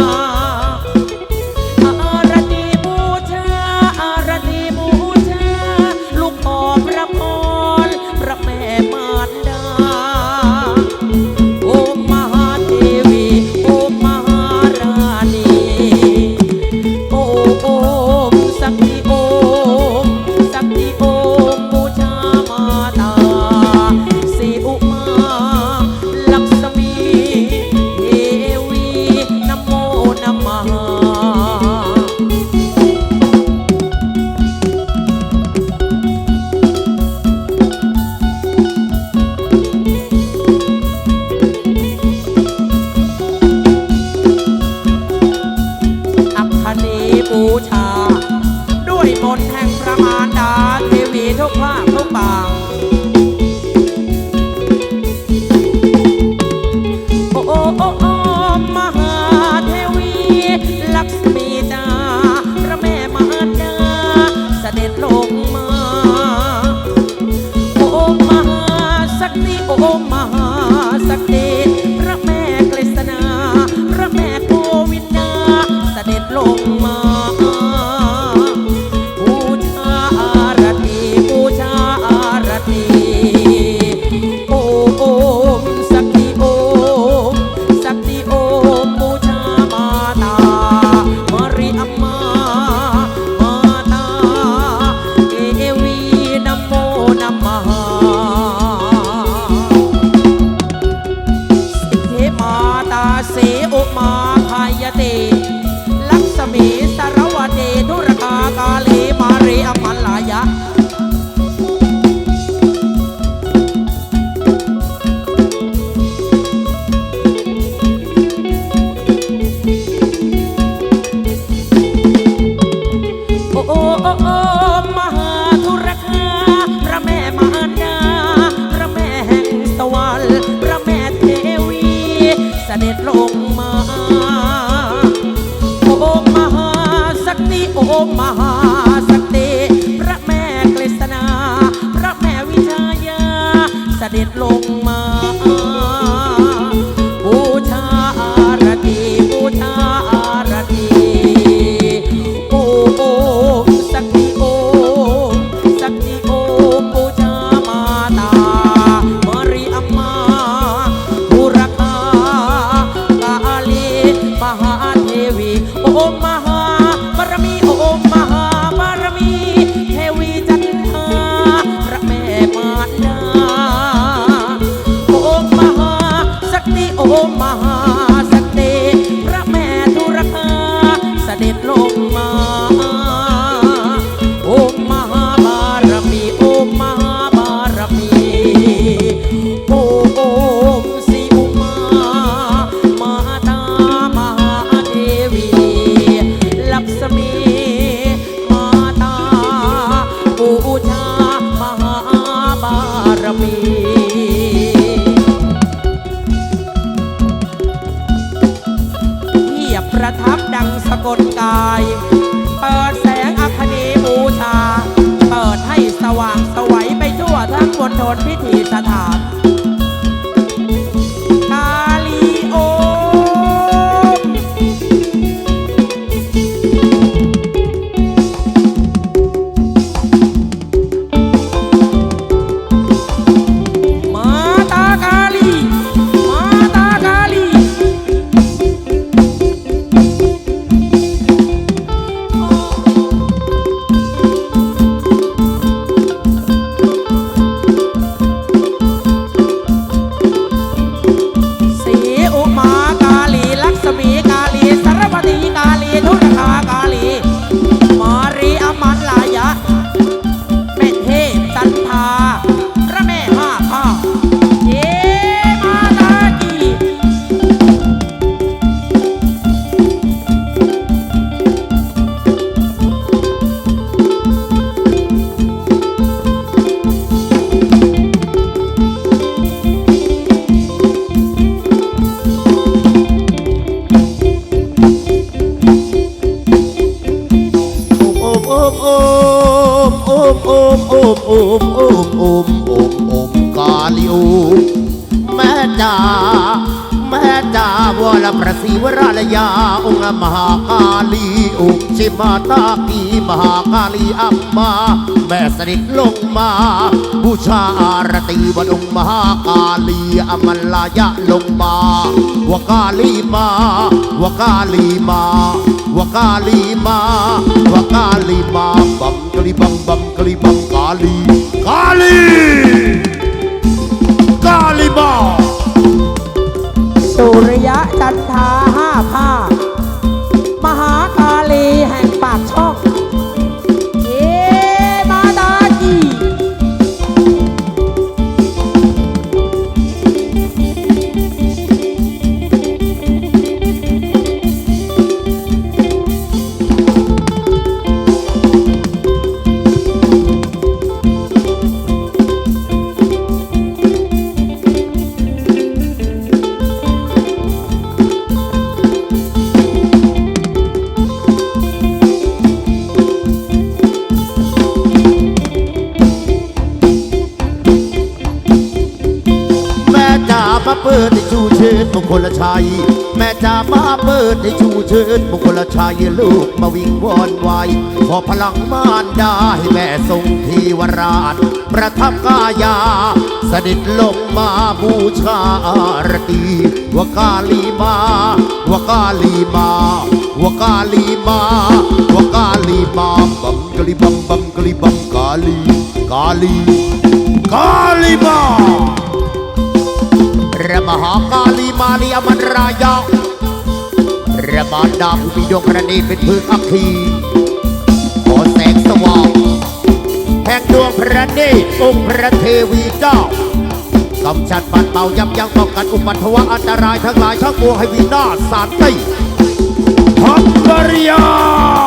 মা my heart. กลกาย เปิดแสงอัคนีบูชา เปิดให้สว่างสวัยไปทั่วทั้งบณฑลพิธีสถานาวระสีวราลยาองค์มหากาลีอุชิมาตากีมหากาลีอัมมาแม่สนิทลงมา บูชาอารตีวันองค์มหากาลีอมัลลายะลงมาวกาลีมาวกาลีมาวกาลีมาวกาลีมาบัมกลีบัมบัมกลีบัมกาลีกาลี った。 มงคลชัย แม่จ๋ามาเปิดให้ชูเชิญมงคลชัยลูกมาวิ่งวอนไวขอพลังมารดาให้แม่ทรงทีวราช ประทับกายาสด็จลงมาบูชาอารตีวกาลีมาวกาลีมาวกาลีมาวกาลีมาบัมกลีบัมบัมกลีบัมกาลีกาลีกาลีมา ระมหากาลีมาลีอมันรายะระบานดาผู้มีดวงประณีตเป็นพื้นอัคคีขอแสงสว่างแห่งดวงพระเนตรองค์พระเทวีเจ้ากำจัดปัดเป่ายับยั้งป้องกันอุปัตถวะอันตรายทั้งหลายทั้งปวงให้วินาศสารไต้ฮังกรียา